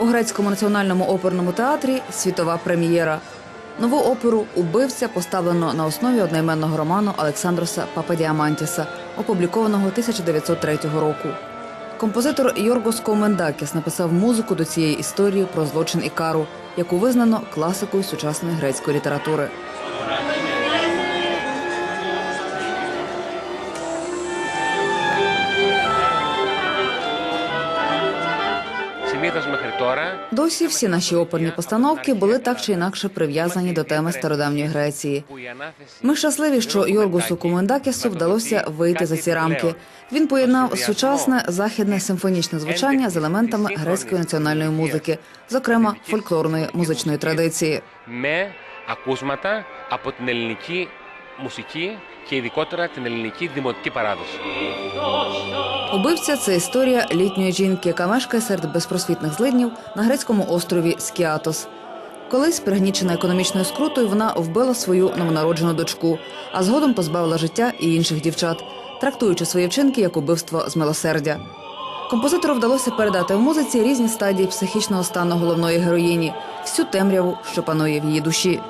У грецькому національному оперному театрі світова прем'єра. Нову оперу Убивця поставлено на основі одноіменного роману Олександроса Пападіамантіса, опублікованого 1903 року. Композитор Йоргос Комендакіс написав музику до цієї історії про злочин і кару, яку визнано класикою сучасної грецької літератури. Досі всі наші оперні постановки були так чи інакше прив'язані до теми стародавньої Греції. που η ανάθεση Ми щасливі, що Йоргусу Кумендакісу вдалося вийти за ці рамки. Він поєднав сучасне західне симфонічне звучання з елементами грецької національної музики, зокрема фольклорної музичної традиції. με ακούσματα από την ελληνική μουσική και ειδικότερα την ελληνική δημοτική παράδοση. Убивця це історія літньої жінки, яка мешкає серед безпросвітних злиднів на грецькому острові Скіатос. Колись, пригнічена економічною скрутою, вона вбила свою новонароджену дочку, а згодом позбавила життя і інших дівчат, трактуючи свої вчинки як убивство з милосердя. Композитору вдалося передати в музиці різні стадії психічного стану головної героїні, всю темряву, що панує в її душі.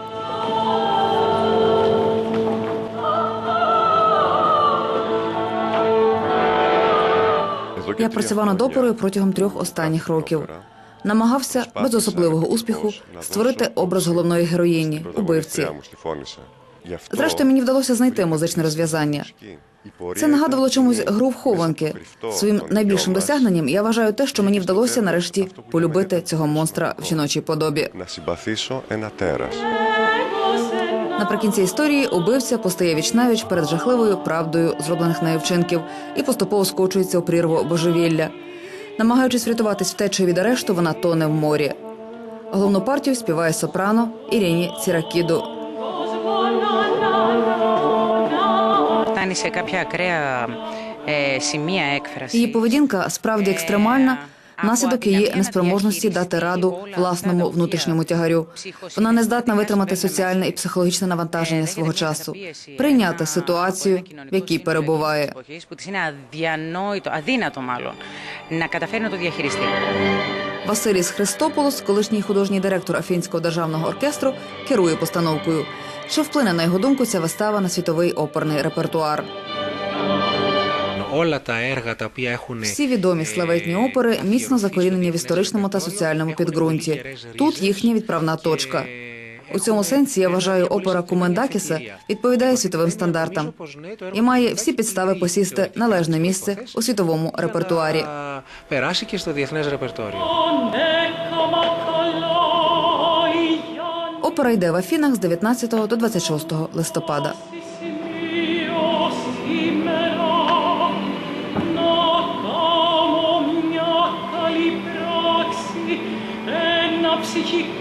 Я працював над оперою протягом трьох останніх років. Намагався без особливого успіху створити образ головної героїні, убивці. Зрештою, мені вдалося знайти музичне розв'язання. Це нагадувало чомусь гру в хованки. Своїм найбільшим досягненням я вважаю те, що мені вдалося нарешті полюбити цього монстра в жіночій подобі. Наприкінці історії убивця постає вічнавіч перед жахливою правдою зроблених нею вчинків і поступово скочується у прірву божевілля. Намагаючись врятуватись втечею від арешту, вона тоне в морі. Головну партію співає сопрано Ірині Ціракіду. Її поведінка справді екстремальна. Наслідок її неспроможності дати раду власному внутрішньому тягарю. Вона не здатна витримати соціальне і психологічне навантаження свого часу, прийняти ситуацію, в якій перебуває. Василіс Христополос, колишній художній директор Афінського державного оркестру, керує постановкою. що вплине на його думку ця вистава на світовий оперний репертуар? Всі відомі славетні опери міцно закорінені в історичному та соціальному підґрунті. Тут їхня відправна точка. У цьому сенсі я вважаю, опера Кумендакіса відповідає світовим стандартам і має всі підстави посісти належне місце у світовому репертуарі. Опера йде в Афінах з 19 до 26 листопада. тисячі